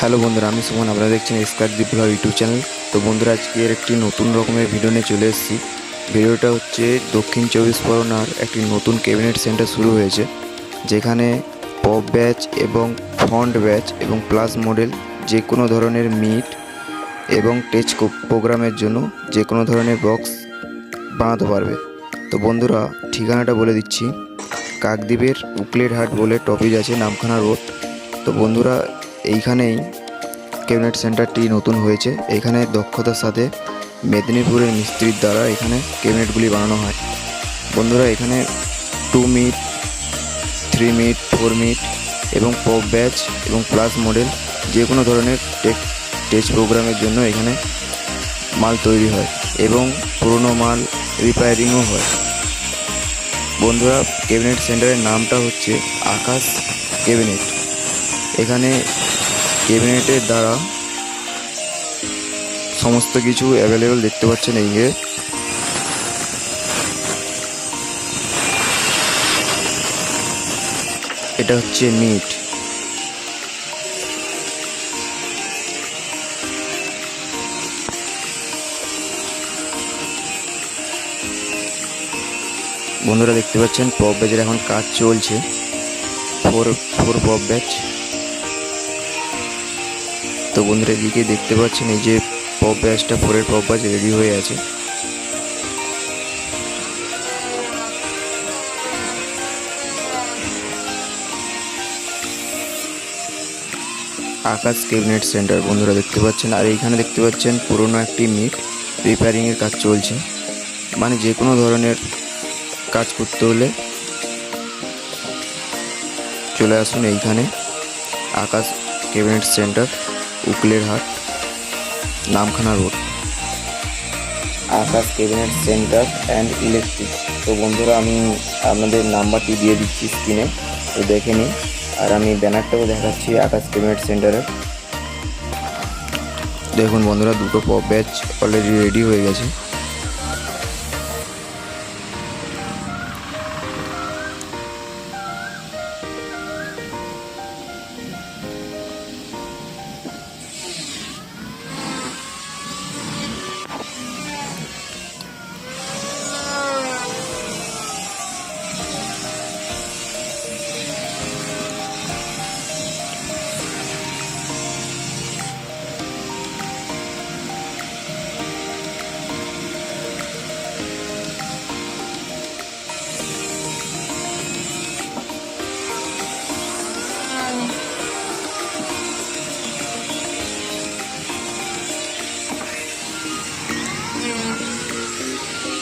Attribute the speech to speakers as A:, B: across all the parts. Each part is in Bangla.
A: হ্যালো বন্ধুরা, আমি সুমন, আপনারা দেখছেন স্কার দ্বীপ ব্লগ ইউটিউব চ্যানেল। তো বন্ধুরা আজকের একটি নতুন রকমের ভিডিও নিয়ে চলে এসেছি। ভিডিওটা হচ্ছে দক্ষিণ চব্বিশ পরগনার একটি নতুন ক্যাবিনেট সেন্টার শুরু হয়েছে, যেখানে পপ ব্যাচ এবং ফন্ট ব্যাচ এবং প্লাস মডেল যে কোনো ধরনের মিট এবং টেচ প্রোগ্রামের জন্য যে কোনো ধরনের বক্স বানাতে পারবে। তো বন্ধুরা, ঠিকানাটা বলে দিচ্ছি। কাকদ্বীপের উকলেট হাট বলে টপিজ আছে, নামখানা রোড। তো বন্ধুরা এইখানেই ক্যাবিনেট সেন্টারটি নতুন হয়েছে। এখানে দক্ষতার সাথে মেদিনীপুরের মিস্ত্রির দ্বারা এখানে ক্যাবিনেটগুলি বানানো হয়। বন্ধুরা, এখানে two meet three meet four meet এবং পপ ব্যাচ এবং প্লাস মডেল যে কোনো ধরনের টেক টেচ প্রোগ্রামের জন্য এখানে মাল তৈরি হয় এবং পুরনো মাল রিপেয়ারিংও হয়। বন্ধুরা, ক্যাবিনেট সেন্টারের নামটা হচ্ছে আকাশ ক্যাবিনেট। এখানে ক্যাবিনেটের দ্বারা সমস্ত কিছু অ্যাভেলেবেল দেখতে পাচ্ছেন এই এটা হচ্ছে মিট বন্ধুরা দেখতে পাচ্ছেন, পপ ব্যাচের এখন কাজ চলছে। ফোর ফোর পপ ব্যাচ তো বন্ধুরা এদিকে দেখতে পাচ্ছেন এই যে পপ ব্যাচটা ফোরের পপ ব্যাচ রেডি হয়ে আছে। আকাশ ক্যাবিনেট সেন্টার, বন্ধুরা দেখতে পাচ্ছেন। আর এইখানে দেখতে পাচ্ছেন পুরনো একটি মিট রিপেয়ারিংয়ের কাজ চলছে। মানে যে কোনো ধরনের কাজ করতে হলে চলে আসুন এইখানে, আকাশ ক্যাবিনেট সেন্টার। উকলের হাট Namkhana road. Akash cabinet centre and electric. তো বন্ধুরা আমি আপনাদের নাম্বারটি দিয়ে দিচ্ছি স্ক্রিনে তো দেখে নিন। আর আমি ব্যানারটাও দেখাচ্ছি আকাশ ক্যাবিনেট সেন্টারের। দেখুন বন্ধুরা দুটো পপ ব্যাচ অলরেডি রেডি হয়ে গেছে।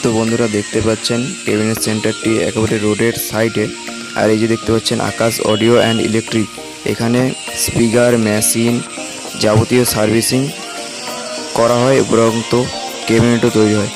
A: তো বন্ধুরা দেখতে পাচ্ছেন কেবিনেট সেন্টারটি একেবারে রোডের সাইডে। আর এই যে দেখতে পাচ্ছেন আকাশ অডিও অ্যান্ড ইলেকট্রিক। এখানে স্পিকার, মেশিন যাবতীয় সার্ভিসিং করা হয়, উপরন্ত কেবিনেটও তৈরি হয়।